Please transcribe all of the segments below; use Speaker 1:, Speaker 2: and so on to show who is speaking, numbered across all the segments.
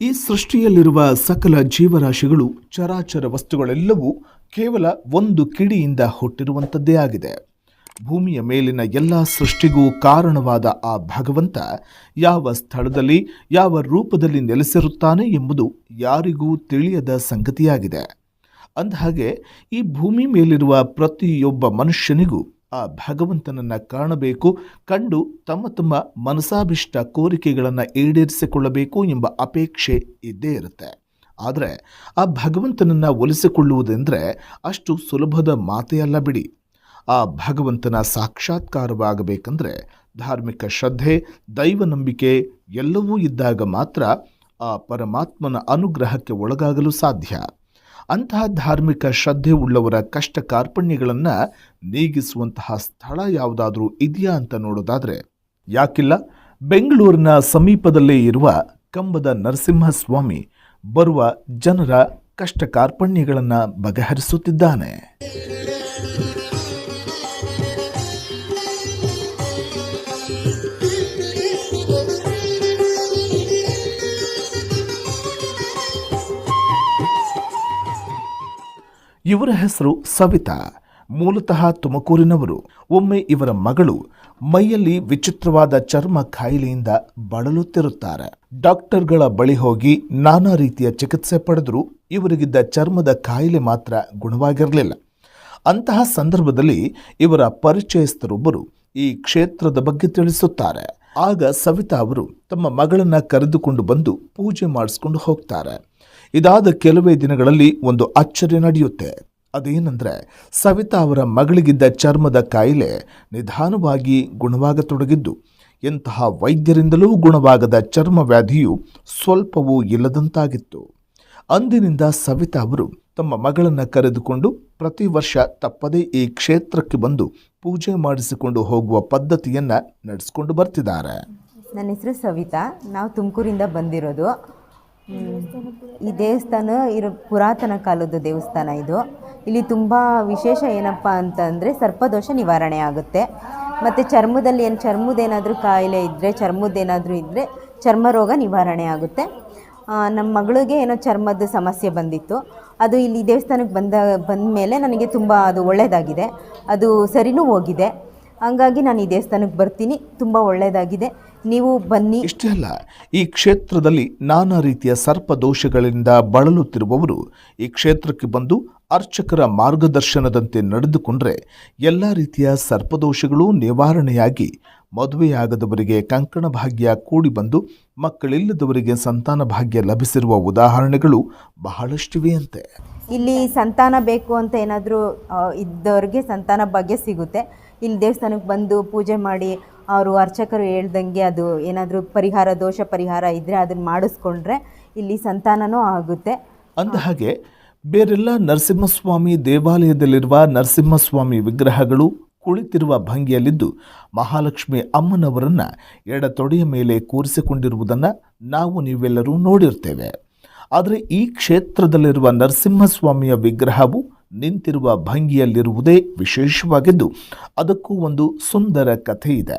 Speaker 1: ಈ ಸೃಷ್ಟಿಯಲ್ಲಿರುವ ಸಕಲ ಜೀವರಾಶಿಗಳು ಚರಾಚರ ವಸ್ತುಗಳೆಲ್ಲವೂ ಕೇವಲ ಒಂದು ಕಿಡಿಯಿಂದ ಹುಟ್ಟಿರುವಂಥದ್ದೇ ಆಗಿದೆ. ಭೂಮಿಯ ಮೇಲಿನ ಎಲ್ಲ ಸೃಷ್ಟಿಗೂ ಕಾರಣವಾದ ಆ ಭಗವಂತ ಯಾವ ಸ್ಥಳದಲ್ಲಿ, ಯಾವ ರೂಪದಲ್ಲಿ ನೆಲೆಸಿರುತ್ತಾನೆ ಎಂಬುದು ಯಾರಿಗೂ ತಿಳಿಯದ ಸಂಗತಿಯಾಗಿದೆ. ಅಂದಹಾಗೆ, ಈ ಭೂಮಿ ಮೇಲಿರುವ ಪ್ರತಿಯೊಬ್ಬ ಮನುಷ್ಯನಿಗೂ ಆ ಭಗವಂತನನ್ನು ಕಾಣಬೇಕು, ಕಂಡು ತಮ್ಮ ತಮ್ಮ ಮನಸಾಭಿಷ್ಟ ಕೋರಿಕೆಗಳನ್ನು ಈಡೇರಿಸಿಕೊಳ್ಳಬೇಕು ಎಂಬ ಅಪೇಕ್ಷೆ ಇದ್ದೇ ಇರುತ್ತೆ. ಆದರೆ, ಆ ಭಗವಂತನನ್ನು ಒಲಿಸಿಕೊಳ್ಳುವುದೆಂದರೆ ಅಷ್ಟು ಸುಲಭದ ಮಾತೇ ಅಲ್ಲ ಬಿಡಿ. ಆ ಭಗವಂತನ ಸಾಕ್ಷಾತ್ಕಾರವಾಗಬೇಕಂದ್ರೆ ಧಾರ್ಮಿಕ ಶ್ರದ್ಧೆ, ದೈವ ನಂಬಿಕೆ ಎಲ್ಲವೂ ಇದ್ದಾಗ ಮಾತ್ರ ಆ ಪರಮಾತ್ಮನ ಅನುಗ್ರಹಕ್ಕೆ ಒಳಗಾಗಲು ಸಾಧ್ಯ. ಅಂತಹ ಧಾರ್ಮಿಕ ಶ್ರದ್ಧೆ ಉಳ್ಳವರ ಕಷ್ಟ ಕಾರ್ಪಣ್ಯಗಳನ್ನು ನೀಗಿಸುವಂತಹ ಸ್ಥಳ ಯಾವುದಾದ್ರೂ ಇದೆಯಾ ಅಂತ ನೋಡೋದಾದರೆ ಯಾಕಿಲ್ಲ? ಬೆಂಗಳೂರಿನ ಸಮೀಪದಲ್ಲೇ ಇರುವ ಕಂಬದ ನರಸಿಂಹಸ್ವಾಮಿ ಬರುವ ಜನರ ಕಷ್ಟ ಕಾರ್ಪಣ್ಯಗಳನ್ನು ಬಗೆಹರಿಸುತ್ತಿದ್ದಾನೆ. ಇವರ ಹೆಸರು ಸವಿತಾ. ಮೂಲತಃ ತುಮಕೂರಿನವರು. ಒಮ್ಮೆ ಇವರ ಮಗಳು ಮೈಯಲ್ಲಿ ವಿಚಿತ್ರವಾದ ಚರ್ಮ ಕಾಯಿಲೆಯಿಂದ ಬಳಲುತ್ತಿರುತ್ತಾರೆ. ಡಾಕ್ಟರ್ಗಳ ಬಳಿ ಹೋಗಿ ನಾನಾ ರೀತಿಯ ಚಿಕಿತ್ಸೆ ಪಡೆದರೂ ಇವರಿಗಿದ್ದ ಚರ್ಮದ ಕಾಯಿಲೆ ಮಾತ್ರ ಗುಣವಾಗಿರಲಿಲ್ಲ. ಅಂತಹ ಸಂದರ್ಭದಲ್ಲಿ ಇವರ ಪರಿಚಯಸ್ಥರೊಬ್ಬರು ಈ ಕ್ಷೇತ್ರದ ಬಗ್ಗೆ ತಿಳಿಸುತ್ತಾರೆ. ಆಗ ಸವಿತಾ ಅವರು ತಮ್ಮ ಮಗಳನ್ನ ಕರೆದುಕೊಂಡು ಬಂದು ಪೂಜೆ ಮಾಡಿಸ್ಕೊಂಡು ಹೋಗ್ತಾರೆ. ಇದಾದ ಕೆಲವೇ ದಿನಗಳಲ್ಲಿ ಒಂದು ಅಚ್ಚರಿ ನಡೆಯುತ್ತೆ. ಅದೇನೆಂದ್ರೆ ಸವಿತಾ ಅವರ ಮಗಳಿಗಿದ್ದ ಚರ್ಮದ ಕಾಯಿಲೆ ನಿಧಾನವಾಗಿ ಗುಣವಾಗತೊಡಗಿದ್ದು, ಎಂತಹ ವೈದ್ಯರಿಂದಲೂ ಗುಣವಾಗದ ಚರ್ಮ ವ್ಯಾಧಿಯು ಸ್ವಲ್ಪವೂ ಇಲ್ಲದಂತಾಗಿತ್ತು. ಅಂದಿನಿಂದ ಸವಿತಾ ಅವರು ತಮ್ಮ ಮಗಳನ್ನು ಕರೆದುಕೊಂಡು ಪ್ರತಿ ವರ್ಷ ತಪ್ಪದೇ ಈ ಕ್ಷೇತ್ರಕ್ಕೆ ಬಂದು ಪೂಜೆ ಮಾಡಿಸಿಕೊಂಡು ಹೋಗುವ ಪದ್ಧತಿಯನ್ನು ನಡೆಸಿಕೊಂಡು ಬರ್ತಿದ್ದಾರೆ.
Speaker 2: ನನ್ನ ಹೆಸರು ಸವಿತಾ. ನಾವು ತುಮಕೂರಿಂದ ಬಂದಿರೋದು. ಈ ದೇವಸ್ಥಾನ ಇರೋ ಪುರಾತನ ಕಾಲದ ದೇವಸ್ಥಾನ ಇದು. ಇಲ್ಲಿ ತುಂಬ ವಿಶೇಷ ಏನಪ್ಪ ಅಂತಂದರೆ ಸರ್ಪದೋಷ ನಿವಾರಣೆ ಆಗುತ್ತೆ. ಮತ್ತು ಚರ್ಮದಲ್ಲಿ ಏನು ಚರ್ಮದೇನಾದರೂ ಕಾಯಿಲೆ ಇದ್ದರೆ ಚರ್ಮದ್ದೇನಾದರೂ ಇದ್ದರೆ ಚರ್ಮ ರೋಗ ನಿವಾರಣೆ ಆಗುತ್ತೆ. ನಮ್ಮ ಮಗಳಿಗೆ ಏನೋ ಚರ್ಮದ ಸಮಸ್ಯೆ ಬಂದಿತ್ತು. ಅದು ಇಲ್ಲಿ ದೇವಸ್ಥಾನಕ್ಕೆ ಬಂದ ಬಂದ ಮೇಲೆ ನನಗೆ ತುಂಬ ಅದು ಒಳ್ಳೆಯದಾಗಿದೆ ಅದು ಸರಿನೂ ಹೋಗಿದೆ. ಹಂಗಾಗಿ ನಾನು ಈ ದೇವಸ್ಥಾನಕ್ಕೆ ಬರ್ತೀನಿ. ತುಂಬ ಒಳ್ಳೆಯದಾಗಿದೆ ನೀವು ಬನ್ನಿ.
Speaker 1: ಇಷ್ಟೇ ಅಲ್ಲ ಈ ಕ್ಷೇತ್ರದಲ್ಲಿ ನಾನಾ ರೀತಿಯ ಸರ್ಪದೋಷಗಳಿಂದ ಬಳಲುತ್ತಿರುವವರು ಈ ಕ್ಷೇತ್ರಕ್ಕೆ ಬಂದು ಅರ್ಚಕರ ಮಾರ್ಗದರ್ಶನದಂತೆ ನಡೆದುಕೊಂಡ್ರೆ ಎಲ್ಲ ರೀತಿಯ ಸರ್ಪದೋಷಗಳು ನಿವಾರಣೆಯಾಗಿ ಮದುವೆಯಾಗದವರಿಗೆ ಕಂಕಣ ಭಾಗ್ಯ ಕೂಡಿ ಬಂದು ಮಕ್ಕಳಿಲ್ಲದವರಿಗೆ ಸಂತಾನ ಭಾಗ್ಯ ಲಭಿಸಿರುವ ಉದಾಹರಣೆಗಳು ಬಹಳಷ್ಟಿವೆ ಅಂತೆ.
Speaker 2: ಇಲ್ಲಿ ಸಂತಾನ ಬೇಕು ಅಂತ ಏನಾದರೂ ಇದ್ದವ್ರಿಗೆ ಸಂತಾನ ಭಾಗ್ಯ ಸಿಗುತ್ತೆ. ಇಲ್ಲಿ ದೇವಸ್ಥಾನಕ್ಕೆ ಬಂದು ಪೂಜೆ ಮಾಡಿ ಅವರು ಅರ್ಚಕರು ಹೇಳ್ದಂಗೆ ಅದು ಏನಾದರೂ ಪರಿಹಾರ, ದೋಷ ಪರಿಹಾರ ಇದ್ದರೆ ಅದನ್ನು ಮಾಡಿಸ್ಕೊಂಡ್ರೆ ಇಲ್ಲಿ ಸಂತಾನನೂ ಆಗುತ್ತೆ.
Speaker 1: ಅಂದ ಹಾಗೆ ಬೇರೆಲ್ಲ ನರಸಿಂಹಸ್ವಾಮಿ ದೇವಾಲಯದಲ್ಲಿರುವ ನರಸಿಂಹಸ್ವಾಮಿ ವಿಗ್ರಹಗಳು ಕುಳಿತಿರುವ ಭಂಗಿಯಲ್ಲಿದ್ದು ಮಹಾಲಕ್ಷ್ಮಿ ಅಮ್ಮನವರನ್ನ ಎಡತೊಡೆಯ ಮೇಲೆ ಕೂರಿಸಿಕೊಂಡಿರುವುದನ್ನು ನಾವು ನೀವೆಲ್ಲರೂ ನೋಡಿರ್ತೇವೆ. ಆದರೆ ಈ ಕ್ಷೇತ್ರದಲ್ಲಿರುವ ನರಸಿಂಹಸ್ವಾಮಿಯ ವಿಗ್ರಹವು ನಿಂತಿರುವ ಭಂಗಿಯಲ್ಲಿರುವುದೇ ವಿಶೇಷವಾಗಿದ್ದು ಅದಕ್ಕೂ ಒಂದು ಸುಂದರ ಕಥೆ ಇದೆ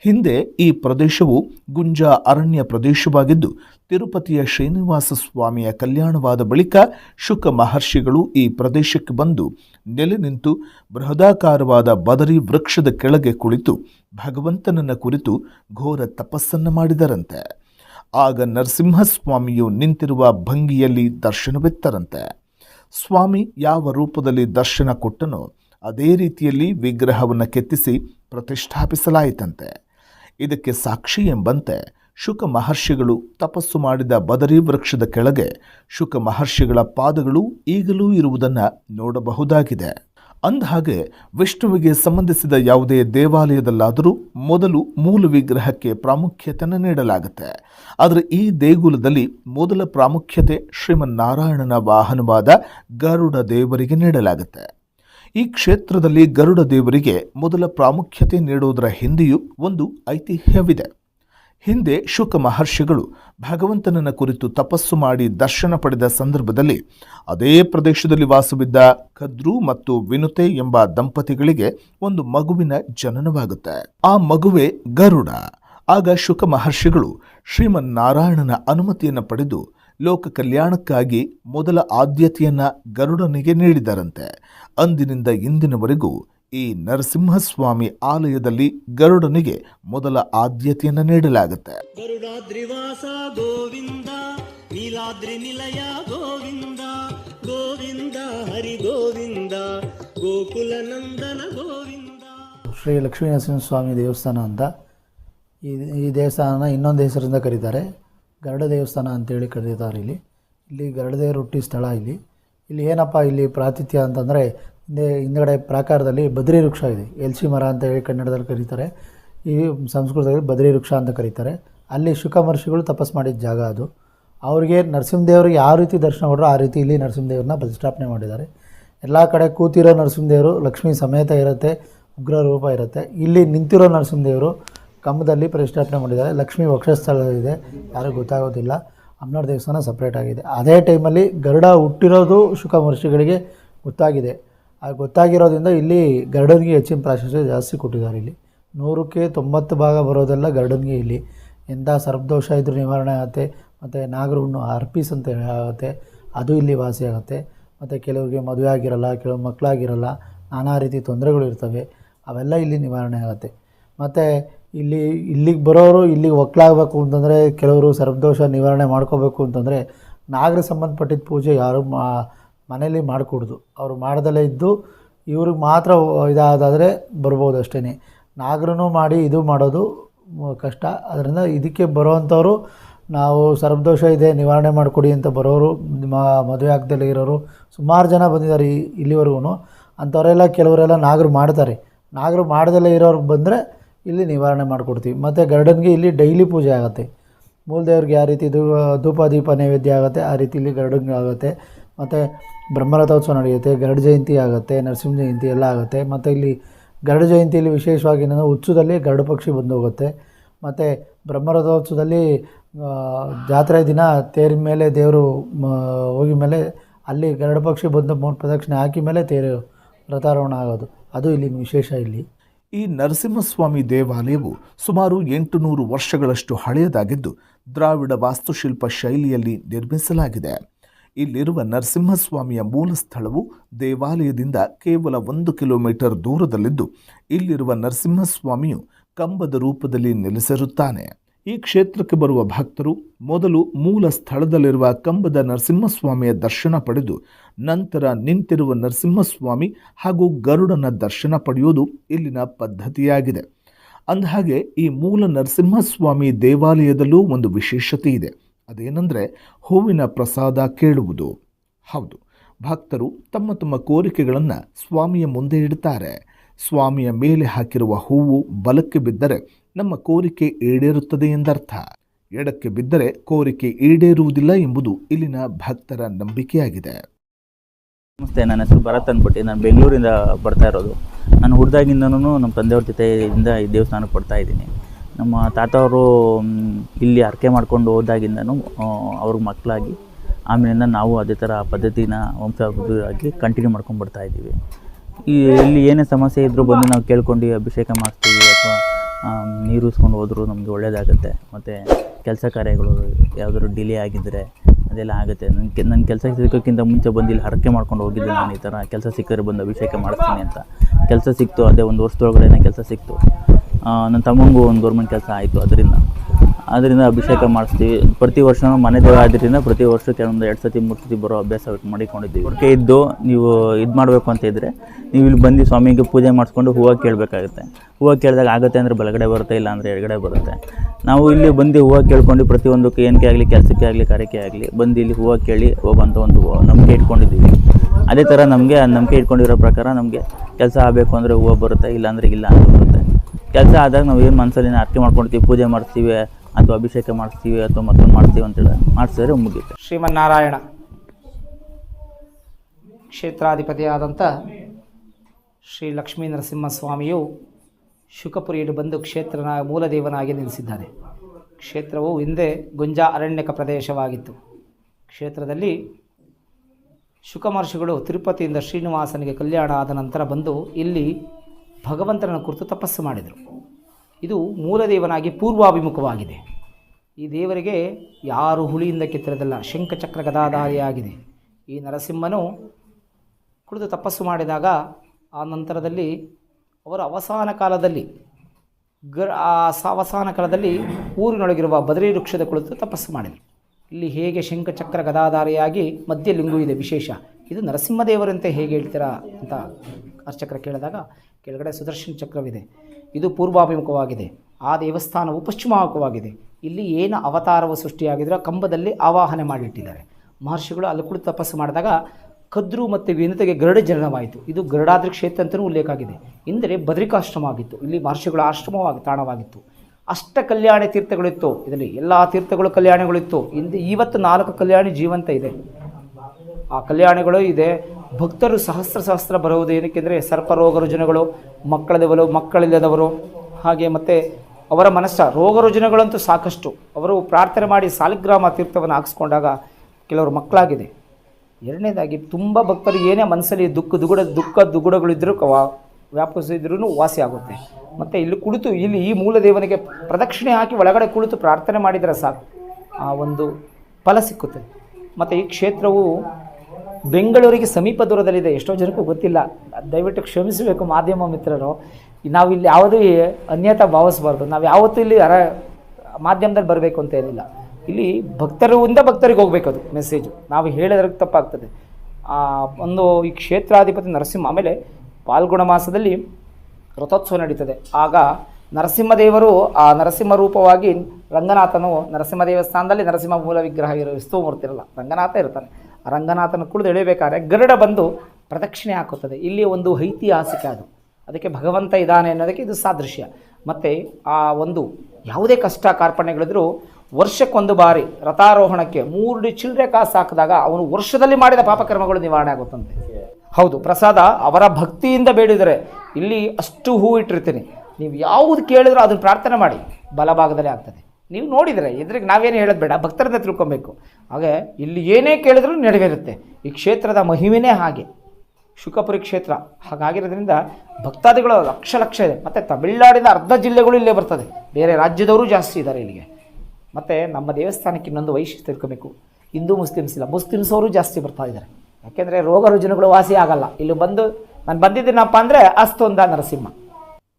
Speaker 1: ಹಿಂದೆ ಈ ಪ್ರದೇಶವು ಗುಂಜಾ ಅರಣ್ಯ ಪ್ರದೇಶವಾಗಿದ್ದು, ತಿರುಪತಿಯ ಶ್ರೀನಿವಾಸ ಸ್ವಾಮಿಯ ಕಲ್ಯಾಣವಾದ ಬಳಿಕ ಶುಕ ಮಹರ್ಷಿಗಳು ಈ ಪ್ರದೇಶಕ್ಕೆ ಬಂದು ನೆಲೆ ನಿಂತು ಬೃಹದಾಕಾರವಾದ ಬದರಿ ವೃಕ್ಷದ ಕೆಳಗೆ ಕುಳಿತು ಭಗವಂತನನ್ನ ಕುರಿತು ಘೋರ ತಪಸ್ಸನ್ನು ಮಾಡಿದರಂತೆ. ಆಗ ನರಸಿಂಹಸ್ವಾಮಿಯು ನಿಂತಿರುವ ಭಂಗಿಯಲ್ಲಿ ದರ್ಶನವಿತ್ತರಂತೆ. ಸ್ವಾಮಿ ಯಾವ ರೂಪದಲ್ಲಿ ದರ್ಶನ ಕೊಟ್ಟನೋ ಅದೇ ರೀತಿಯಲ್ಲಿ ವಿಗ್ರಹವನ್ನು ಕೆತ್ತಿಸಿ ಪ್ರತಿಷ್ಠಾಪಿಸಲಾಯಿತಂತೆ. ಇದಕ್ಕೆ ಸಾಕ್ಷಿ ಎಂಬಂತೆ ಶುಕ ಮಹರ್ಷಿಗಳು ತಪಸ್ಸು ಮಾಡಿದ ಬದರಿ ವೃಕ್ಷದ ಕೆಳಗೆ ಶುಕ ಮಹರ್ಷಿಗಳ ಪಾದಗಳು ಈಗಲೂ ಇರುವುದನ್ನು ನೋಡಬಹುದಾಗಿದೆ. ಅಂದಹಾಗೆ ವಿಷ್ಣುವಿಗೆ ಸಂಬಂಧಿಸಿದ ಯಾವುದೇ ದೇವಾಲಯದಲ್ಲಾದರೂ ಮೊದಲು ಮೂಲ ವಿಗ್ರಹಕ್ಕೆ ಪ್ರಾಮುಖ್ಯತೆಯನ್ನು ನೀಡಲಾಗುತ್ತೆ. ಆದರೆ ಈ ದೇಗುಲದಲ್ಲಿ ಮೊದಲ ಪ್ರಾಮುಖ್ಯತೆ ಶ್ರೀಮನ್ನಾರಾಯಣನ ವಾಹನವಾದ ಗರುಡ ದೇವರಿಗೆ ನೀಡಲಾಗುತ್ತೆ. ಈ ಕ್ಷೇತ್ರದಲ್ಲಿ ಗರುಡ ದೇವರಿಗೆ ಮೊದಲ ಪ್ರಾಮುಖ್ಯತೆ ನೀಡುವುದರ ಹಿಂದೆಯೂ ಒಂದು ಐತಿಹ್ಯವಿದೆ. ಹಿಂದೆ ಶುಕ ಮಹರ್ಷಿಗಳು ಭಗವಂತನನ್ನ ಕುರಿತು ತಪಸ್ಸು ಮಾಡಿ ದರ್ಶನ ಪಡೆದ ಸಂದರ್ಭದಲ್ಲಿ ಅದೇ ಪ್ರದೇಶದಲ್ಲಿ ವಾಸವಿದ್ದ ಕದ್ರು ಮತ್ತು ವಿನುತೆ ಎಂಬ ದಂಪತಿಗಳಿಗೆ ಒಂದು ಮಗುವಿನ ಜನನವಾಗುತ್ತೆ. ಆ ಮಗುವೆ ಗರುಡ. ಆಗ ಶುಕ ಮಹರ್ಷಿಗಳು ಶ್ರೀಮನ್ನಾರಾಯಣನ ಅನುಮತಿಯನ್ನು ಪಡೆದು ಲೋಕ ಕಲ್ಯಾಣಕ್ಕಾಗಿ ಮೊದಲ ಆದ್ಯತೆಯನ್ನು ಗರುಡನಿಗೆ ನೀಡಿದರಂತೆ. ಅಂದಿನಿಂದ ಇಂದಿನವರೆಗೂ ಈ ನರಸಿಂಹಸ್ವಾಮಿ ಆಲಯದಲ್ಲಿ ಗರುಡನಿಗೆ ಮೊದಲ ಆದ್ಯತೆಯನ್ನು ನೀಡಲಾಗುತ್ತೆ.
Speaker 3: ಗರುಡಾದ್ರಿವಾಸ ಗೋವಿಂದ ನೀಲಾದ್ರಿ ನಿಲಯ ಗೋವಿಂದ ಗೋವಿಂದ ಹರಿ ಗೋವಿಂದ ಗೋಕುಲ ನಂದನ ಗೋವಿಂದ.
Speaker 4: ಶ್ರೀ ಲಕ್ಷ್ಮೀ ನರಸಿಂಹಸ್ವಾಮಿ ದೇವಸ್ಥಾನ ಅಂತ ಈ ಈ ದೇವಸ್ಥಾನನ ಇನ್ನೊಂದು ಹೆಸರಿಂದ ಕರೀತಾರೆ. ಗರುಡ ದೇವಸ್ಥಾನ ಅಂತೇಳಿ ಕರೆದಿದ್ದಾರೆ ಇಲ್ಲಿ. ಇಲ್ಲಿ ಗರಡದೇ ರೊಟ್ಟಿ ಸ್ಥಳ ಇಲ್ಲಿ. ಇಲ್ಲಿ ಏನಪ್ಪ ಇಲ್ಲಿ ಪ್ರಾತಿಥ್ಯ ಅಂತಂದರೆ ಹಿಂದೆ ಹಿಂದ್ಗಡೆ ಪ್ರಾಕಾರದಲ್ಲಿ ಬದ್ರಿ ವೃಕ್ಷ ಇದೆ. ಎಲ್ಸಿ ಮರ ಅಂತ ಹೇಳಿ ಕನ್ನಡದಲ್ಲಿ ಕರೀತಾರೆ. ಈ ಸಂಸ್ಕೃತದಲ್ಲಿ ಬದ್ರಿ ವೃಕ್ಷ ಅಂತ ಕರೀತಾರೆ. ಅಲ್ಲಿ ಶುಕ ಮಹರ್ಷಿಗಳು ತಪಸ್ ಮಾಡಿದ ಜಾಗ ಅದು. ಅವರಿಗೆ ನರಸಿಂಹದೇವ್ರಿಗೆ ಯಾವ ರೀತಿ ದರ್ಶನ ಕೊಡ್ರೋ ಆ ರೀತಿ ಇಲ್ಲಿ ನರಸಿಂಹದೇವ್ರನ್ನ ಪ್ರತಿಷ್ಠಾಪನೆ ಮಾಡಿದ್ದಾರೆ. ಎಲ್ಲ ಕಡೆ ಕೂತಿರೋ ನರಸಿಂಹದೇವರು ಲಕ್ಷ್ಮೀ ಸಮೇತ ಇರುತ್ತೆ, ಉಗ್ರ ರೂಪ ಇರುತ್ತೆ. ಇಲ್ಲಿ ನಿಂತಿರೋ ನರಸಿಂಹದೇವರು ಕಂಬದಲ್ಲಿ ಪ್ರತಿಷ್ಠಾಪನೆ ಮಾಡಿದ್ದಾರೆ. ಲಕ್ಷ್ಮೀ ವಕ್ಷಸ್ಥಳ ಇದೆ. ಯಾರಿಗೂ ಗೊತ್ತಾಗೋದಿಲ್ಲ. ಅಮ್ಮನವ್ರ ದೇವಸ್ಥಾನ ಸಪ್ರೇಟ್ ಆಗಿದೆ. ಅದೇ ಟೈಮಲ್ಲಿ ಗರುಡ ಹುಟ್ಟಿರೋದು ಶುಕ ಮಹರ್ಷಿಗಳಿಗೆ ಗೊತ್ತಾಗಿದೆ. ಆ ಗೊತ್ತಾಗಿರೋದ್ರಿಂದ ಇಲ್ಲಿ ಗರುಡನಿಗೆ ಹೆಚ್ಚಿನ ಪ್ರಾಶಸ್ತ್ಯ ಜಾಸ್ತಿ ಕೊಟ್ಟಿದ್ದಾರೆ ಇಲ್ಲಿ. ನೂರಕ್ಕೆ ತೊಂಬತ್ತು ಭಾಗ ಬರೋದೆಲ್ಲ ಗರುಡನಿಗೆ ಇಲ್ಲಿ. ಎಂಥ ಸರ್ಪದೋಷ ಇದ್ರೂ ನಿವಾರಣೆ ಆಗುತ್ತೆ. ಮತ್ತು ನಾಗರಹುಣ್ಣು ಅರ್ಪಿಸ್ ಅಂತ ಆಗುತ್ತೆ. ಅದು ಇಲ್ಲಿ ವಾಸಿ ಆಗುತ್ತೆ. ಮತ್ತು ಕೆಲವರಿಗೆ ಮದುವೆ ಆಗಿರಲ್ಲ, ಕೆಲವು ಮಕ್ಕಳಾಗಿರಲ್ಲ ನಾನಾ ರೀತಿ ತೊಂದರೆಗಳು ಇರ್ತವೆ. ಅವೆಲ್ಲ ಇಲ್ಲಿ ನಿವಾರಣೆ ಆಗುತ್ತೆ. ಮತ್ತು ಇಲ್ಲಿ ಇಲ್ಲಿಗೆ ಬರೋರು ಇಲ್ಲಿಗೆ ಒಕ್ಕಲಾಗಬೇಕು ಅಂತಂದರೆ ಕೆಲವರು ಸರ್ಪದೋಷ ನಿವಾರಣೆ ಮಾಡ್ಕೋಬೇಕು ಅಂತಂದರೆ ನಾಗರ ಸಂಬಂಧಪಟ್ಟಿದ್ದ ಪೂಜೆ ಯಾರು ಮಾ ಮನೇಲಿ ಮಾಡಿಕೊಡ್ದು. ಅವರು ಮಾಡ್ದಲೇ ಇದ್ದು ಇವ್ರಿಗೆ ಮಾತ್ರ ಇದಾದರೆ ಬರ್ಬೋದು ಅಷ್ಟೇ ನಾಗರನು ಮಾಡಿ ಇದು ಮಾಡೋದು ಕಷ್ಟ. ಅದರಿಂದ ಇದಕ್ಕೆ ಬರೋವಂಥವ್ರು ನಾವು ಸರ್ಪದೋಷ ಇದೆ, ನಿವಾರಣೆ ಮಾಡಿಕೊಡಿ ಅಂತ ಬರೋರು ಮದುವೆ ಆಗ್ದಲೇ ಇರೋರು ಸುಮಾರು ಜನ ಬಂದಿದ್ದಾರೆ ಇಲ್ಲಿವರೆಗೂ ಅಂಥವರೆಲ್ಲ ಕೆಲವರೆಲ್ಲ ನಾಗರು ಮಾಡ್ತಾರೆ. ನಾಗರು ಮಾಡ್ದಲೇ ಇರೋರು ಬಂದರೆ ಇಲ್ಲಿ ನಿವಾರಣೆ ಮಾಡಿಕೊಡ್ತೀವಿ. ಮತ್ತು ಗರ್ಡನ್ಗೆ ಇಲ್ಲಿ ಡೈಲಿ ಪೂಜೆ ಆಗುತ್ತೆ. ಮೂಲದೇವ್ರಿಗೆ ಯಾವ ರೀತಿ ಧೂ, ಧೂಪ, ದೀಪ ನೈವೇದ್ಯ ಆಗುತ್ತೆ. ಆ ರೀತಿ ಇಲ್ಲಿ ಗರುಡನ್ಗೆ ಆಗುತ್ತೆ. ಮತ್ತು ಬ್ರಹ್ಮರಥೋತ್ಸವ ನಡೆಯುತ್ತೆ. ಗರುಡ ಜಯಂತಿ ಆಗುತ್ತೆ, ನರಸಿಂಹ ಜಯಂತಿ ಎಲ್ಲ ಆಗುತ್ತೆ. ಮತ್ತು ಇಲ್ಲಿ ಗರುಡ ಜಯಂತಿಯಲ್ಲಿ ವಿಶೇಷವಾಗಿ ಏನಂದರೆ ಉತ್ಸವದಲ್ಲಿ ಗರುಡ ಪಕ್ಷಿ ಬಂದು ಹೋಗುತ್ತೆ. ಮತ್ತು ಬ್ರಹ್ಮರಥೋತ್ಸವದಲ್ಲಿ ಜಾತ್ರೆ ದಿನ ತೇರಿನ ಮೇಲೆ ದೇವರು ಹೋಗಿ ಮೇಲೆ ಅಲ್ಲಿ ಗರುಡ ಪಕ್ಷಿ ಬಂದು ಮೂರು ಪ್ರದಕ್ಷಿಣೆ ಹಾಕಿ ಮೇಲೆ ತೇರು, ರಥಾರೋಹಣ ಆಗೋದು. ಅದು ಇಲ್ಲಿನ ವಿಶೇಷ ಇಲ್ಲಿ.
Speaker 1: ಈ ನರಸಿಂಹಸ್ವಾಮಿ ದೇವಾಲಯವು ಸುಮಾರು ಎಂಟು ನೂರು ವರ್ಷಗಳಷ್ಟು ಹಳೆಯದಾಗಿದ್ದು ದ್ರಾವಿಡ ವಾಸ್ತುಶಿಲ್ಪ ಶೈಲಿಯಲ್ಲಿ ನಿರ್ಮಿಸಲಾಗಿದೆ. ಇಲ್ಲಿರುವ ನರಸಿಂಹಸ್ವಾಮಿಯ ಮೂಲ ಸ್ಥಳವು ದೇವಾಲಯದಿಂದ ಕೇವಲ ಒಂದು ಕಿಲೋಮೀಟರ್ ದೂರದಲ್ಲಿದ್ದು, ಇಲ್ಲಿರುವ ನರಸಿಂಹಸ್ವಾಮಿಯು ಕಂಬದ ರೂಪದಲ್ಲಿ ನೆಲೆಸಿರುತ್ತಾನೆ. ಈ ಕ್ಷೇತ್ರಕ್ಕೆ ಬರುವ ಭಕ್ತರು ಮೊದಲು ಮೂಲ ಸ್ಥಳದಲ್ಲಿರುವ ಕಂಬದ ನರಸಿಂಹಸ್ವಾಮಿಯ ದರ್ಶನ ಪಡೆದು ನಂತರ ನಿಂತಿರುವ ನರಸಿಂಹಸ್ವಾಮಿ ಹಾಗೂ ಗರುಡನ ದರ್ಶನ ಪಡೆಯುವುದು ಇಲ್ಲಿನ ಪದ್ಧತಿಯಾಗಿದೆ. ಅಂದಹಾಗೆ ಈ ಮೂಲ ನರಸಿಂಹಸ್ವಾಮಿ ದೇವಾಲಯದಲ್ಲೂ ಒಂದು ವಿಶೇಷತೆ ಇದೆ. ಅದೇನೆಂದರೆ ಹೂವಿನ ಪ್ರಸಾದ ಕೇಳುವುದು. ಹೌದು, ಭಕ್ತರು ತಮ್ಮ ತಮ್ಮ ಕೋರಿಕೆಗಳನ್ನು ಸ್ವಾಮಿಯ ಮುಂದೆ ಇಡ್ತಾರೆ. ಸ್ವಾಮಿಯ ಮೇಲೆ ಹಾಕಿರುವ ಹೂವು ಬಲಕ್ಕೆ ಬಿದ್ದರೆ ನಮ್ಮ ಕೋರಿಕೆ ಈಡೇರುತ್ತದೆ ಎಂದರ್ಥ. ಎಡಕ್ಕೆ ಬಿದ್ದರೆ ಕೋರಿಕೆ ಈಡೇರುವುದಿಲ್ಲ ಎಂಬುದು ಇಲ್ಲಿನ ಭಕ್ತರ ನಂಬಿಕೆಯಾಗಿದೆ.
Speaker 5: ನಮಸ್ತೆ, ನನ್ನ ಹೆಸರು ಭರತ್ ಅಂದ್ಬಿಟ್ಟು ನಾನು ಬೆಂಗಳೂರಿಂದ ಬರ್ತಾ ಇರೋದು. ನಾನು ಹುಡ್ದಾಗಿಂದನೂ ನಮ್ಮ ತಂದೆಯವ್ರ ಜೊತೆಯಿಂದ ಈ ದೇವಸ್ಥಾನಕ್ಕೆ ಬರ್ತಾ ಇದ್ದೀನಿ. ನಮ್ಮ ತಾತವರು ಇಲ್ಲಿ ಹರಕೆ ಮಾಡ್ಕೊಂಡು ಹೋದಾಗಿಂದನೂ ಅವ್ರಿಗೆ ಮಕ್ಕಳಾಗಿ, ಆಮೇಲಿಂದ ನಾವು ಅದೇ ಥರ ಪದ್ಧತಿನ ಆಗಿ ಕಂಟಿನ್ಯೂ ಮಾಡ್ಕೊಂಡು ಬರ್ತಾ ಇದ್ದೀವಿ. ಈ, ಇಲ್ಲಿ ಏನೇ ಸಮಸ್ಯೆ ಇದ್ದರೂ ಬಂದು ನಾವು ಕೇಳ್ಕೊಂಡು ಅಭಿಷೇಕ ಮಾಡ್ತೀವಿ ಅಥವಾ ನೀರು ಉಸ್ಕೊಂಡು ಹೋದರೂ ನಮಗೆ ಒಳ್ಳೆಯದಾಗುತ್ತೆ ಮತ್ತು ಕೆಲಸ ಕಾರ್ಯಗಳು ಯಾವುದಾದ್ರು ಡಿಲೇ ಆಗಿದ್ದರೆ ಅದೆಲ್ಲ ಆಗುತ್ತೆ. ನನಗೆ ನನ್ನ ಕೆಲಸ ಸಿಕ್ಕೋಕ್ಕಿಂತ ಮುಂಚೆ ಬಂದು ಇಲ್ಲಿ ಹರಕೆ ಮಾಡ್ಕೊಂಡು ಹೋಗಿದ್ದೆ ನಾನು ಈ ಥರ. ಕೆಲಸ ಸಿಕ್ಕರೆ ಬಂದು ಅಭಿಷೇಕ ಮಾಡಿಸ್ತೀನಿ ಅಂತ. ಕೆಲಸ ಸಿಕ್ತು, ಅದೇ ಒಂದು ವರ್ಷದೊಳಗಡೆ ಕೆಲಸ ಸಿಕ್ತು. ನನ್ನ ತಮ್ಮಂಗೂ ಒಂದು ಗೌರ್ಮೆಂಟ್ ಕೆಲಸ ಆಯಿತು ಅದರಿಂದ. ಅದರಿಂದ ಅಭಿಷೇಕ ಮಾಡಿಸ್ತೀವಿ. ಪ್ರತಿ ವರ್ಷ ಮನೆ ದೇವ ಆದ್ದರಿಂದ ಪ್ರತಿ ವರ್ಷ ಕೆಲವೊಂದು ಎರಡು ಸತಿ, ಮೂರು ಸತಿ ಬರೋ ಅಭ್ಯಾಸ ಮಾಡಿಕೊಂಡಿದ್ದೀವಿ. ಹೊರಕೆ ಇದ್ದು ನೀವು ಇದು ಮಾಡಬೇಕು ಅಂತ ಇದ್ದರೆ ನೀವು ಇಲ್ಲಿ ಬಂದು ಸ್ವಾಮಿಗೆ ಪೂಜೆ ಮಾಡಿಸ್ಕೊಂಡು ಹೂವು ಕೇಳಬೇಕಾಗುತ್ತೆ. ಹೂವು ಕೇಳಿದಾಗ ಆಗುತ್ತೆ ಅಂದರೆ ಬಲಗಡೆ ಬರುತ್ತೆ, ಇಲ್ಲ ಅಂದರೆ ಎಡಗಡೆ ಬರುತ್ತೆ. ನಾವು ಇಲ್ಲಿ ಬಂದು ಹೂವು ಕೇಳ್ಕೊಂಡು ಪ್ರತಿಯೊಂದಕ್ಕೆ ಏನಕ್ಕೆ ಆಗಲಿ, ಕೆಲಸಕ್ಕೆ ಆಗಲಿ, ಕಾರ್ಯಕ್ಕೆ ಆಗಲಿ ಬಂದು ಇಲ್ಲಿ ಹೂವು ಕೇಳಿ ಹೋಗುವಂಥ ಒಂದು ನಂಬಿಕೆ ಇಟ್ಕೊಂಡಿದ್ದೀವಿ. ಅದೇ ಥರ ನಮಗೆ ನಂಬಿಕೆ ಇಟ್ಕೊಂಡಿರೋ ಪ್ರಕಾರ ನಮಗೆ ಕೆಲಸ ಆಗಬೇಕು ಅಂದರೆ ಹೂವು ಬರುತ್ತೆ ಇಲ್ಲಾಂದರೆ ಇಲ್ಲ ಅಂತ ಬರುತ್ತೆ. ಕೆಲಸ ಆದಾಗ ನಾವು ಏನು ಮನಸ್ಸಲ್ಲಿ ಅರ್ಕೆ ಮಾಡ್ಕೊಳ್ತೀವಿ ಪೂಜೆ ಮಾಡ್ತೀವಿ ಅಥವಾ ಅಭಿಷೇಕ ಮಾಡಿಸ್ತೀವಿ ಅಥವಾ ಮತ್ತೊಂದು ಮಾಡ್ತೀವಿ ಅಂತೇಳಿ ಮಾಡಿಸಿದ್ರೆ ಮುಗಿಯುತ್ತೆ.
Speaker 6: ಶ್ರೀಮನ್ನಾರಾಯಣ ಕ್ಷೇತ್ರಾಧಿಪತಿಯಾದಂಥ ಶ್ರೀ ಲಕ್ಷ್ಮೀ ನರಸಿಂಹಸ್ವಾಮಿಯು ಶುಕಪುರಿಯಲ್ಲಿ ಬಂದು ಕ್ಷೇತ್ರನ ಮೂಲದೇವನಾಗಿ ನೆಲೆಸಿದ್ದಾನೆ ಕ್ಷೇತ್ರವು ಹಿಂದೆ ಗುಂಜಾ ಅರಣ್ಯಕ ಪ್ರದೇಶವಾಗಿತ್ತು. ಕ್ಷೇತ್ರದಲ್ಲಿ ಶುಕಮಹರ್ಷಿಗಳು ತಿರುಪತಿಯಿಂದ ಶ್ರೀನಿವಾಸನಿಗೆ ಕಲ್ಯಾಣ ಆದ ನಂತರ ಬಂದು ಇಲ್ಲಿ ಭಗವಂತನ ಕುರಿತು ತಪಸ್ಸು ಮಾಡಿದರು. ಇದು ಮೂಲದೇವನಾಗಿ ಪೂರ್ವಾಭಿಮುಖವಾಗಿದೆ. ಈ ದೇವರಿಗೆ ಯಾರು ಹುಳಿಯಿಂದ ಕೆತ್ತಿರದಲ್ಲ, ಶಂಖಚಕ್ರ ಗದಾಧಾರಿಯಾಗಿದೆ. ಈ ನರಸಿಂಹನು ಕುಳಿತು ತಪಸ್ಸು ಮಾಡಿದಾಗ ಆ ನಂತರದಲ್ಲಿ ಅವರ ಅವಸಾನ ಕಾಲದಲ್ಲಿ, ಗ್ರ ಆ ಅವಸಾನ ಕಾಲದಲ್ಲಿ ಊರಿನೊಳಗಿರುವ ಬದರಿ ವೃಕ್ಷದ ಕುಳಿತು ತಪಸ್ಸು ಮಾಡಿದರು. ಇಲ್ಲಿ ಹೇಗೆ ಶಂಖಚಕ್ರ ಗದಾಧಾರಿಯಾಗಿ ಮಧ್ಯ ಲಿಂಗು ಇದೆ ವಿಶೇಷ. ಇದು ನರಸಿಂಹದೇವರಂತೆ ಹೇಗೆ ಹೇಳ್ತೀರಾ ಅಂತ ಅರ್ಚಕರ ಕೇಳಿದಾಗ, ಕೆಳಗಡೆ ಸುದರ್ಶನ ಚಕ್ರವಿದೆ. ಇದು ಪೂರ್ವಾಭಿಮುಖವಾಗಿದೆ. ಆ ದೇವಸ್ಥಾನವು ಪಶ್ಚಿಮಾಭಿಮುಖವಾಗಿದೆ ಇಲ್ಲಿ ಏನು ಅವತಾರವು ಸೃಷ್ಟಿಯಾಗಿದ್ರೆ ಕಂಬದಲ್ಲಿ ಆವಾಹನೆ ಮಾಡಿಟ್ಟಿದ್ದಾರೆ. ಮಹರ್ಷಿಗಳು ಅಲ್ಲಿ ಕುಳಿತು ತಪಸ್ಸು ಮಾಡಿದಾಗ ಕದ್ರು ಮತ್ತು ವಿನತೆಗೆ ಗರುಡ ಜನನವಾಯಿತು ಇದು ಗರುಡಾದ್ರಿ ಕ್ಷೇತ್ರ ಅಂತಲೂ ಉಲ್ಲೇಖ ಆಗಿದೆ. ಹಿಂದೆ ಬದ್ರಿಕಾಶ್ರಮ ಆಗಿತ್ತು ಇಲ್ಲಿ ಮಹರ್ಷಿಗಳ ಆಶ್ರಮವಾಗಿ ತಾಣವಾಗಿತ್ತು. ಅಷ್ಟ ಕಲ್ಯಾಣ ತೀರ್ಥಗಳಿತ್ತು. ಇದರಲ್ಲಿ ಎಲ್ಲ ತೀರ್ಥಗಳು ಕಲ್ಯಾಣಿಗಳಿತ್ತು. ಇಂದು ಇವತ್ತು ನಾಲ್ಕು ಕಲ್ಯಾಣಿ ಜೀವಂತ ಇದೆ. ಆ ಕಲ್ಯಾಣಗಳು ಇದೆ. ಭಕ್ತರು ಸಹಸ್ರ ಸಹಸ್ರ ಬರುವುದು ಏನಕ್ಕೆಂದರೆ ಸರ್ಪರೋಗ ರುಜಿನಗಳು ಮಕ್ಕಳದವರು ಮಕ್ಕಳಿಲ್ಲದವರು. ಹಾಗೆ ಮತ್ತು ಅವರ ಮನಸ್ಸ ರೋಗ ರುಜಿನಗಳಂತೂ ಸಾಕಷ್ಟು. ಅವರು ಪ್ರಾರ್ಥನೆ ಮಾಡಿ ಸಾಲಿಗ್ರಾಮ ತೀರ್ಥವನ್ನು ಹಾಕಿಸ್ಕೊಂಡಾಗ ಕೆಲವರು ಮಕ್ಕಳಾಗಿದೆ. ಎರಡನೇದಾಗಿ ತುಂಬ ಭಕ್ತರು ಏನೇ ಮನಸ್ಸಲ್ಲಿ ದುಃಖ ದುಗುಡ, ದುಃಖ ದುಗುಡಗಳಿದ್ದರೂ ವ್ಯಾಪಿಸಿದ್ರೂ ವಾಸಿ ಆಗುತ್ತೆ. ಮತ್ತು ಇಲ್ಲಿ ಕುಳಿತು, ಇಲ್ಲಿ ಈ ಮೂಲ ದೇವನಿಗೆ ಪ್ರದಕ್ಷಿಣೆ ಹಾಕಿ ಒಳಗಡೆ ಕುಳಿತು ಪ್ರಾರ್ಥನೆ ಮಾಡಿದರೆ ಸಾಕು. ಆ ಒಂದು ಫಲ ಸಿಕ್ಕುತ್ತೆ ಮತ್ತು ಈ ಕ್ಷೇತ್ರವು ಬೆಂಗಳೂರಿಗೆ ಸಮೀಪ ದೂರದಲ್ಲಿದೆ. ಎಷ್ಟೋ ಜನಕ್ಕೂ ಗೊತ್ತಿಲ್ಲ. ದಯವಿಟ್ಟು ಕ್ಷಮಿಸಬೇಕು ಮಾಧ್ಯಮ ಮಿತ್ರರು. ನಾವು ಇಲ್ಲಿ ಯಾವುದೇ ಅನ್ಯತಾ ಭಾವಿಸ್ಬಾರ್ದು. ನಾವು ಯಾವತ್ತೂ ಇಲ್ಲಿ ಅರ ಮಾಧ್ಯಮದಲ್ಲಿ ಬರಬೇಕು ಅಂತ ಏನಿಲ್ಲ. ಇಲ್ಲಿ ಭಕ್ತರಿಂದ ಭಕ್ತರಿಗೆ ಹೋಗ್ಬೇಕು ಅದು ಮೆಸೇಜು ನಾವು ಹೇಳಿದ್ರೆ ತಪ್ಪಾಗ್ತದೆ. ಆ, ಒಂದು ಈ ಕ್ಷೇತ್ರಾಧಿಪತಿ ನರಸಿಂಹ ಆಮೇಲೆ ಪಾಲ್ಗುಣ ಮಾಸದಲ್ಲಿ ರಥೋತ್ಸವ ನಡೀತದೆ. ಆಗ ನರಸಿಂಹದೇವರು ಆ ನರಸಿಂಹ ರೂಪವಾಗಿ ರಂಗನಾಥನು ನರಸಿಂಹ ದೇವಸ್ಥಾನದಲ್ಲಿ ನರಸಿಂಹ ಮೂಲ ವಿಗ್ರಹ ಇರೋ ವಿಸ್ತುವ ಮೂರ್ತಿರಲ್ಲ ರಂಗನಾಥ ಇರ್ತಾನೆ. ರಂಗನಾಥನ ಕುಳಿದು ಎಳೆಯಬೇಕಾದ್ರೆ ಗರುಡ ಬಂದು ಪ್ರದಕ್ಷಿಣೆ ಹಾಕುತ್ತದೆ. ಇಲ್ಲಿ ಒಂದು ಐತಿಹಾಸಿಕ ಅದು. ಅದಕ್ಕೆ ಭಗವಂತ ಇದ್ದಾನೆ ಅನ್ನೋದಕ್ಕೆ ಇದು ಸಾದೃಶ್ಯ. ಮತ್ತು ಆ ಒಂದು ಯಾವುದೇ ಕಷ್ಟ ಕಾರ್ಪಣ್ಯಗಳಿದ್ರೂ ವರ್ಷಕ್ಕೊಂದು ಬಾರಿ ರಥಾರೋಹಣಕ್ಕೆ ಮೂರು ಚಿಲ್ಲರೆ ಕಾಸು ಹಾಕಿದಾಗ ಅವನು ವರ್ಷದಲ್ಲಿ ಮಾಡಿದ ಪಾಪಕರ್ಮಗಳು ನಿವಾರಣೆ ಆಗುತ್ತಂತೆ. ಹೌದು, ಪ್ರಸಾದ ಅವರ ಭಕ್ತಿಯಿಂದ ಬೇಡಿದರೆ ಇಲ್ಲಿ ಅಷ್ಟು ಹೂ ಇಟ್ಟಿರ್ತೀನಿ. ನೀವು ಯಾವುದು ಕೇಳಿದ್ರೂ ಅದನ್ನು ಪ್ರಾರ್ಥನೆ ಮಾಡಿ. ಬಲಭಾಗದಲ್ಲಿ ಆಗ್ತದೆ. ನೀವು ನೋಡಿದರೆ ಇದ್ರಿಗೆ ನಾವೇನು ಹೇಳೋದು ಬೇಡ ಭಕ್ತರನ್ನ ತಿಳ್ಕೊಬೇಕು. ಹಾಗೆ ಇಲ್ಲಿ ಏನೇ ಕೇಳಿದ್ರೂ ಇರುತ್ತೆ ಈ ಕ್ಷೇತ್ರದ ಮಹಿಮೆನೇ ಹಾಗೆ. ಶುಕಪುರಿ ಕ್ಷೇತ್ರ ಹಾಗಾಗಿರೋದ್ರಿಂದ ಭಕ್ತಾದಿಗಳು ಲಕ್ಷ ಲಕ್ಷ ಇದೆ. ಮತ್ತು ತಮಿಳುನಾಡಿನ ಅರ್ಧ ಜಿಲ್ಲೆಗಳು ಇಲ್ಲೇ ಬರ್ತದೆ. ಬೇರೆ ರಾಜ್ಯದವರು ಜಾಸ್ತಿ ಇದ್ದಾರೆ ಇಲ್ಲಿಗೆ. ಮತ್ತು ನಮ್ಮ ದೇವಸ್ಥಾನಕ್ಕೆ ಇನ್ನೊಂದು ವೈಶಿಷ್ಟ್ಯ ತಿಳ್ಕೊಬೇಕು. ಹಿಂದೂ ಮುಸ್ಲಿಮ್ಸ್ ಇಲ್ಲ. ಮುಸ್ಲಿಮ್ಸ್ ಅವರು ಜಾಸ್ತಿ ಬರ್ತಾ ಇದ್ದಾರೆ. ಯಾಕೆಂದರೆ ರೋಗ ರುಜಿನಗಳು ವಾಸಿ ಆಗಲ್ಲ. ಇಲ್ಲಿ ಬಂದು, ನಾನು ಬಂದಿದ್ದೀನಪ್ಪ ಅಂದರೆ ಅಸ್ತೊಂದ ನರಸಿಂಹ.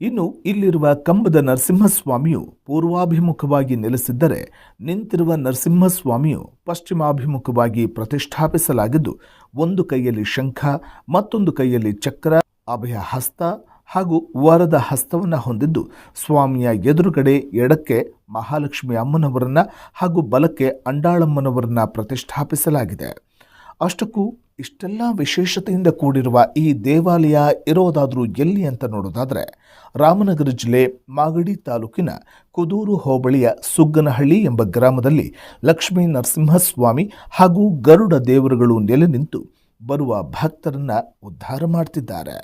Speaker 1: ಇನ್ನು ಇಲ್ಲಿರುವ ಕಂಬದ ನರಸಿಂಹಸ್ವಾಮಿಯು ಪೂರ್ವಾಭಿಮುಖವಾಗಿ ನೆಲೆಸಿದ್ದರೆ ನಿಂತಿರುವ ನರಸಿಂಹಸ್ವಾಮಿಯು ಪಶ್ಚಿಮಾಭಿಮುಖವಾಗಿ ಪ್ರತಿಷ್ಠಾಪಿಸಲಾಗಿದ್ದು, ಒಂದು ಕೈಯಲ್ಲಿ ಶಂಖ, ಮತ್ತೊಂದು ಕೈಯಲ್ಲಿ ಚಕ್ರ, ಅಭಯ ಹಸ್ತ ಹಾಗೂ ವರದ ಹಸ್ತವನ್ನು ಹೊಂದಿದ್ದು, ಸ್ವಾಮಿಯ ಎದುರುಗಡೆ ಎಡಕ್ಕೆ ಮಹಾಲಕ್ಷ್ಮಿ ಅಮ್ಮನವರನ್ನ ಹಾಗೂ ಬಲಕ್ಕೆ ಅಂಡಾಳಮ್ಮನವರನ್ನ ಪ್ರತಿಷ್ಠಾಪಿಸಲಾಗಿದೆ. ಅಷ್ಟಕ್ಕೂ ಇಷ್ಟೆಲ್ಲ ವಿಶೇಷತೆಯಿಂದ ಕೂಡಿರುವ ಈ ದೇವಾಲಯ ಇರೋದಾದರೂ ಎಲ್ಲಿ ಅಂತ ನೋಡೋದಾದರೆ ರಾಮನಗರ ಜಿಲ್ಲೆ ಮಾಗಡಿ ತಾಲೂಕಿನ ಕುದೂರು ಹೋಬಳಿಯ ಸುಗ್ಗನಹಳ್ಳಿ ಎಂಬ ಗ್ರಾಮದಲ್ಲಿ ಲಕ್ಷ್ಮೀ ನರಸಿಂಹಸ್ವಾಮಿ ಹಾಗೂ ಗರುಡ ದೇವರುಗಳು ನೆಲೆ ನಿಂತು ಬರುವ ಭಕ್ತರನ್ನು ಉದ್ಧಾರ ಮಾಡ್ತಿದ್ದಾರೆ.